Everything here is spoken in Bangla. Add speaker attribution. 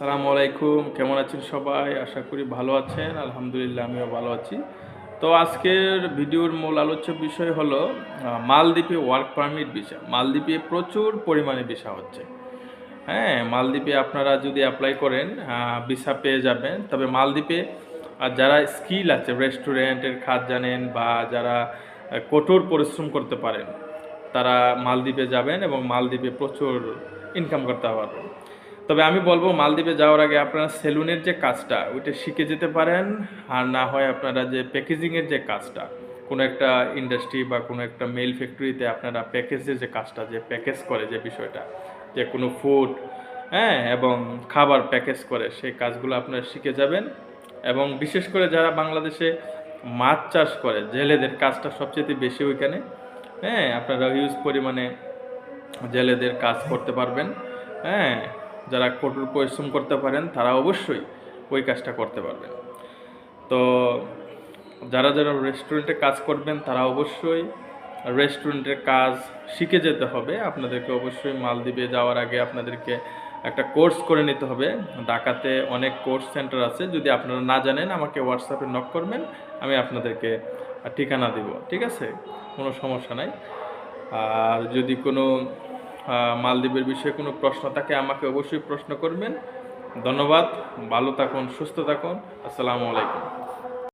Speaker 1: সালামু আলাইকুম, কেমন আছেন সবাই? আশা করি ভালো আছেন, আলহামদুলিল্লাহ আমিও ভালো আছি। তো আজকের ভিডিওর মূল আলোচ্য বিষয় হলো মালদ্বীপে ওয়ার্ক পারমিট ভিসা মালদ্বীপে প্রচুর পরিমাণে ভিসা হচ্ছে। হ্যাঁ মালদ্বীপে আপনারা যদি অ্যাপ্লাই করেন ভিসা পেয়ে যাবেন। তবে মালদ্বীপে যারা স্কিল আছে রেস্টুরেন্টের খাত জানেন বা যারা কঠোর পরিশ্রম করতে পারেন, তারা মালদ্বীপে যাবেন এবং মালদ্বীপে প্রচুর ইনকাম করতে পারবেন। তবে আমি বলব, মালদ্বীপে যাওয়ার আগে আপনারা সেলুনের যে কাজটা, ওইটা শিখে যেতে পারেন। আর না হয় আপনারা যে প্যাকেজিংয়ের যে কাজটা, কোনো একটা ইন্ডাস্ট্রি বা কোনো একটা মেল ফ্যাক্টরিতে আপনারা প্যাকেজের যে কাজটা, যে প্যাকেজ করে যে বিষয়টা, যে কোনো ফুড হ্যাঁ এবং খাবার প্যাকেজ করে, সেই কাজগুলো আপনারা শিখে যাবেন। এবং বিশেষ করে যারা বাংলাদেশে মাছ চাষ করে, জেলেদের কাজটা সবচেয়ে বেশি ওইখানে হ্যাঁ আপনারা হিউজ পরিমাণে জেলেদের কাজ করতে পারবেন হ্যাঁ। যারা কঠোর পরিশ্রম করতে পারেন, তারা অবশ্যই ওই কাজটা করতে পারবেন। তো যারা যারা রেস্টুরেন্টে কাজ করবেন, তারা অবশ্যই রেস্টুরেন্টের কাজ শিখে যেতে হবে। আপনাদেরকে অবশ্যই মালদ্বীপে যাওয়ার আগে আপনাদেরকে একটা কোর্স করে নিতে হবে। ঢাকাতে অনেক কোর্স সেন্টার আছে। যদি আপনারা না জানেন, আমাকে হোয়াটসঅ্যাপে নক করবেন, আমি আপনাদেরকে ঠিকানা দিব। ঠিক আছে? কোনো সমস্যা নাই। আর যদি কোনো মালদ্বীপের বিষয়ে কোনো প্রশ্ন থাকে আমাকে অবশ্যই প্রশ্ন করবেন। ধন্যবাদ, ভালো থাকুন, সুস্থ থাকুন। আসসালামু আলাইকুম।